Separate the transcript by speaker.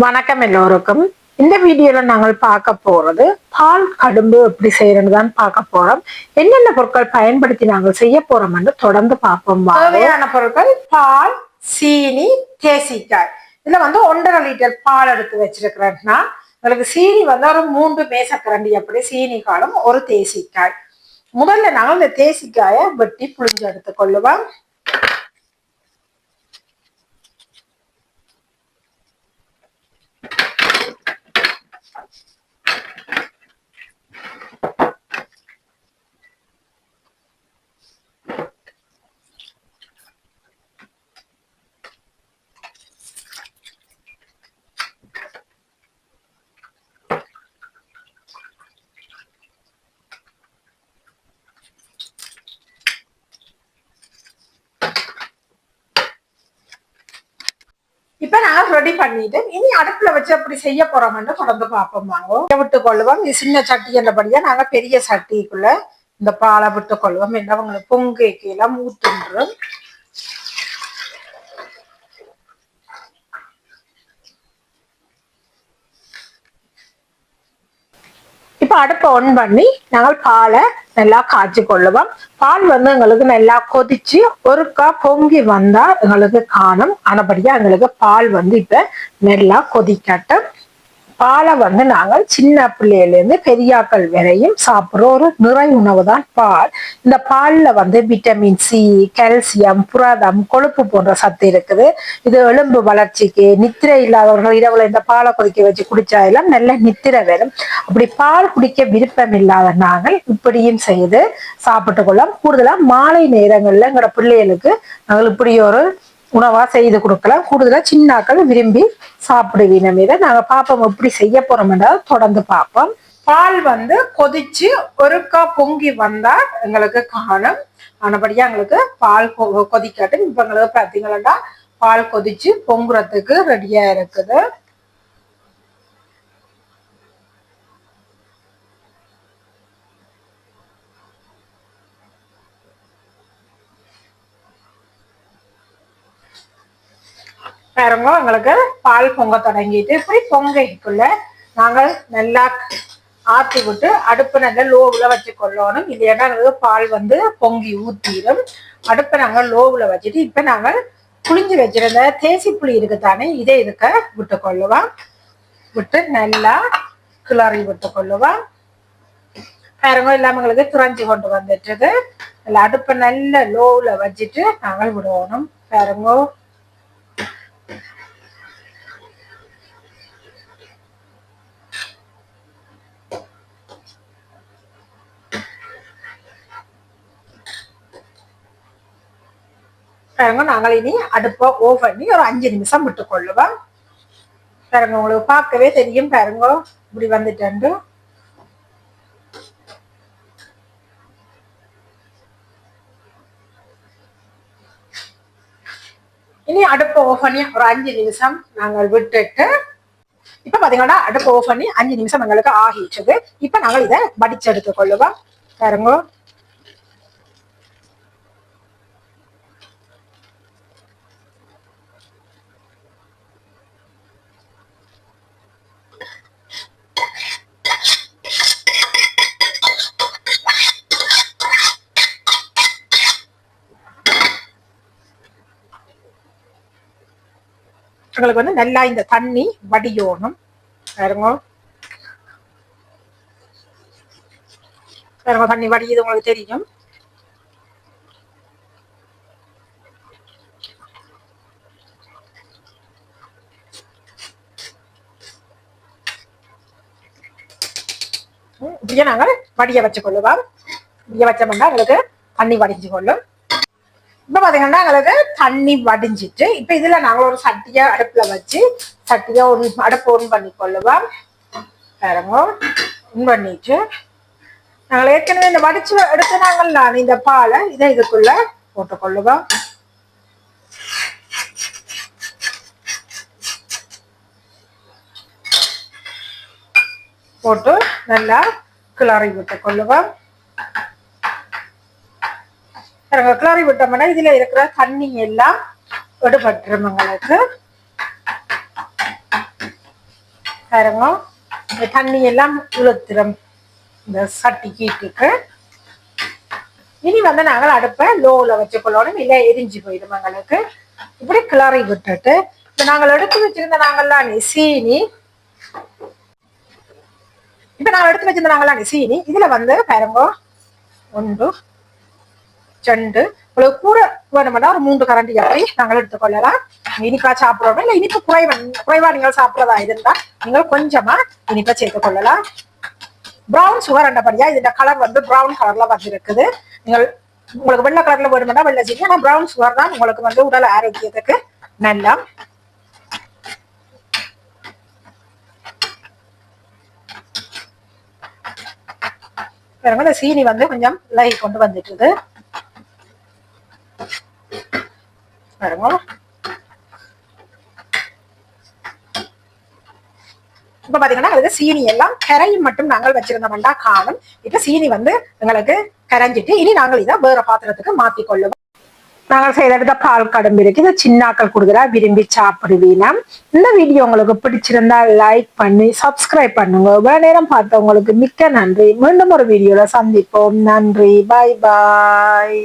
Speaker 1: வணக்கம் எல்லோருக்கும். இந்த வீடியோல நாங்கள் பார்க்க போறது பால் கடும்பு எப்படி செய்யறதுன்னு தான் பார்க்க போறோம். என்னென்ன பொருட்கள் பயன்படுத்தி நாங்கள் செய்ய போறோம்னு தொடர்ந்து பார்ப்போம். தேவையான பொருட்கள் பால் சீனி தேசிக்காய். இதுல வந்து ஒன்றரை லிட்டர் பால் எடுத்து வச்சிருக்கிறேன்னா உங்களுக்கு சீனி வந்து ஒரு மூன்று மேசக்கரண்டி அப்படி சீனி காலம் ஒரு தேசிக்காய். முதல்ல நாங்கள் இந்த தேசிக்காயை வெட்டி புளிஞ்சு எடுத்துக்கொள்ளுவோம் இப்ப நாங்க ரெடி பண்ணிட்டு இனி அடுப்புல வச்சு அப்படி செய்ய போறோம்னு தொடர்ந்து பார்ப்போம். வாங்க. விட்டு கொள்ளுவோம் இது சின்ன சட்டி என்றபடியா நாங்க பெரிய சட்டிக்குள்ள இந்த பாலை விட்டு கொள்வோம் என்ன உங்களுக்கு பொங்கைக்கு எல்லாம் ஊத்துன்றோம் இப்போ அடுப்பை ஒன் பண்ணி நாங்கள் பாலை நல்லா காய்ச்சி கொள்ளுவோம் பால் வந்து எங்களுக்கு நல்லா கொதிச்சு ஒருக்கா பொங்கி வந்தா எங்களுக்கு காணும். ஆனபடியா எங்களுக்கு பால் வந்து இப்ப நல்லா கொதிக்கட்டும். பாலை வந்து நாங்கள் சின்ன பிள்ளையிலேருந்து பெரியாக்கள் வரையும் சாப்பிடுற ஒரு நிறை உணவு தான் பால். இந்த பால்ல வந்து விட்டமின் சி கால்சியம் புரதம் கொழுப்பு போன்ற சத்து இருக்குது. இது எலும்பு வளர்ச்சிக்கு நித்திரை இல்லாதவர்கள் இரவுல இந்த பாலை கொதிக்க வச்சு குடிச்சா எல்லாம் நல்ல நித்திரை வரும். அப்படி பால் குடிக்க விருப்பம் இல்லாத நாங்கள் இப்படியும் செய்து சாப்பிட்டு கொள்ளலாம். கூடுதலாக மாலை நேரங்களில் எங்களோட பிள்ளைகளுக்கு நாங்கள் இப்படி ஒரு உணவா செய்து கொடுக்கலாம் கூடுதலா சின்னாக்கள் விரும்பி சாப்பிடுவீங்க. மீத நாங்க பாப்போம் எப்படி செய்ய போறோம்ன்றது தொடர்ந்து பார்ப்போம் பால் வந்து கொதிச்சு ஒருக்கா பொங்கி வந்தா எங்களுக்கு காணும். ஆனபடியா எங்களுக்கு பால் கொ- இப்போ இப்ப எங்களுக்கு பாத்தீங்கன்னா பால் கொதிச்சு பொங்குறதுக்கு ரெடியா இருக்குது. பாருங்க எங்களுக்கு பால் பொங்க தொடங்கிட்டு இப்படி பொங்கைக்குள்ள நாங்கள் நல்லா ஆற்றி விட்டு அடுப்பு நல்லா லோவில் வச்சு கொள்ளணும். இல்லைன்னா எங்களுக்கு பால் வந்து பொங்கி ஊத்திடும். அடுப்பை நாங்கள் லோவில் வச்சுட்டு இப்போ நாங்கள் புளிஞ்சு வச்சிருந்த தேசி புளி இருக்கு தானே இதை இதுக்க விட்டு கொள்ளுவோம். விட்டு நல்லா கிளறி விட்டு கொள்ளுவோம். பாருங்க இல்லாம எங்களுக்கு துறஞ்சி கொண்டு வந்துட்டுருக்கு நல்லா அடுப்பை நல்ல லோவில் வச்சுட்டு நாங்கள் விடணும் பாருங்க பாருங்க நாங்கள் இனி அடுப்பை ஓஃப் பண்ணி ஒரு அஞ்சு நிமிஷம் விட்டு கொள்ளுவோம் பாருங்க உங்களுக்கு பார்க்கவே தெரியும் பாருங்க இப்படி வந்துட்டு இனி அடுப்பை ஓஃப் பண்ணி ஒரு அஞ்சு நிமிஷம் நாங்கள் விட்டுட்டு இப்ப பாத்தீங்கன்னா அடுப்பு ஓஃப் பண்ணி அஞ்சு நிமிஷம் எங்களுக்கு ஆகிடுச்சது இப்ப நாங்கள் இதை வடிச்சு எடுத்துக் கொள்ளுவோம் பாருங்க. எங்களுக்கு வந்து நல்லா இந்த தண்ணி வடியோணும். பாருங்க. பாருங்க தண்ணி வடியுது உங்களுக்கு தெரியும். இப்படியே நாங்கள் வடிய வச்சு கொள்ளுவோம் வடிய வச்சோம்னா எங்களுக்கு தண்ணி வடிஞ்சு கொள்ளும். இப்போ பார்த்தீங்கன்னா எங்களுக்கு தண்ணி வடிஞ்சிட்டு இப்போ இதில் நாங்கள் ஒரு சட்டியை அடுப்பில் வச்சு சட்டியை ஒன் அடுப்பு ஒன் பண்ணி கொள்ளுவோம் பாருங்க ஒன் பண்ணிட்டு நாங்கள் ஏற்கனவே இந்த வடிச்சு எடுத்து நாங்கள் நான் இந்த பாலை இதை இதுக்குள்ள போட்டு கொள்ளுவோம் போட்டு நல்லா கிளறி விட்டு கொள்ளுவேன் பாருங்க கிளறி விட்டோம்னா இதுல இருக்கிற தண்ணி எல்லாம் விடுபட்டுரும் எங்களுக்கு பாருங்க இந்த தண்ணி எல்லாம் இழுத்துரும். இந்த சட்டி கீட்டுக்கு இனி வந்து நாங்கள் அடுப்பை லோவில் வச்சுக்கொள்ளணும். இல்லை எரிஞ்சு போயிடும் எங்களுக்கு இப்படி கிளறி விட்டுட்டு இப்போ நாங்கள் எடுத்து வச்சிருந்த நாங்கள்லாம் சீனி. இப்போ நாங்கள் எடுத்து வச்சிருந்த நாங்கள்லாம் சீனி. இதுல வந்து பாருங்க ஒன்று செண்டு. உங்களுக்கு கூட வேணும்னா ஒரு மூன்று கரண்டி அப்படி நாங்கள் எடுத்துக்கொள்ளலாம். இனிப்பா சாப்பிடுறோம்? இல்லை இனிப்பு குறைவா குறைவா நீங்கள் சாப்பிட்றதா? இருந்தா நீங்கள் கொஞ்சமா இனிப்பை சேர்த்துக் கொள்ளலாம். ப்ரௌன் சுகர் அண்டபடியா இதோட கலர் வந்து ப்ரௌன் கலர்ல வந்திருக்குது. நீங்கள் உங்களுக்கு வெள்ளை கலர்ல வேணும்னா வெள்ளை சீனி ஆனா ப்ரௌன் சுகர் தான் உங்களுக்கு வந்து உடல் ஆரோக்கியத்துக்கு நல்லா. பாருங்க இந்த சீனி வந்து கொஞ்சம் லகி கொண்டு வந்துட்டுது. பாருங்க. இப்ப பாத்தீங்கன்னா அதுக்கு சீனி எல்லாம் கரையும் மட்டும் நாங்கள் வச்சிருந்தோம்டா காணும். இப்ப சீனி வந்து எங்களுக்கு கரைஞ்சிட்டு இனி நாங்கள் இதை வேற பாத்திரத்துக்கு மாத்தி கொள்ளுவோம். நாங்கள் செய்த பால் கடம்பு இருக்கு இதை சின்னாக்கள் கொடுக்குறா விரும்பி சாப்பிடுவீனா. இந்த வீடியோ உங்களுக்கு பிடிச்சிருந்தா லைக் பண்ணி சப்ஸ்கிரைப் பண்ணுங்க. இவ்வளவு நேரம் பார்த்தவங்களுக்கு மிக்க நன்றி. மீண்டும் ஒரு வீடியோல சந்திப்போம். நன்றி. பாய் பாய்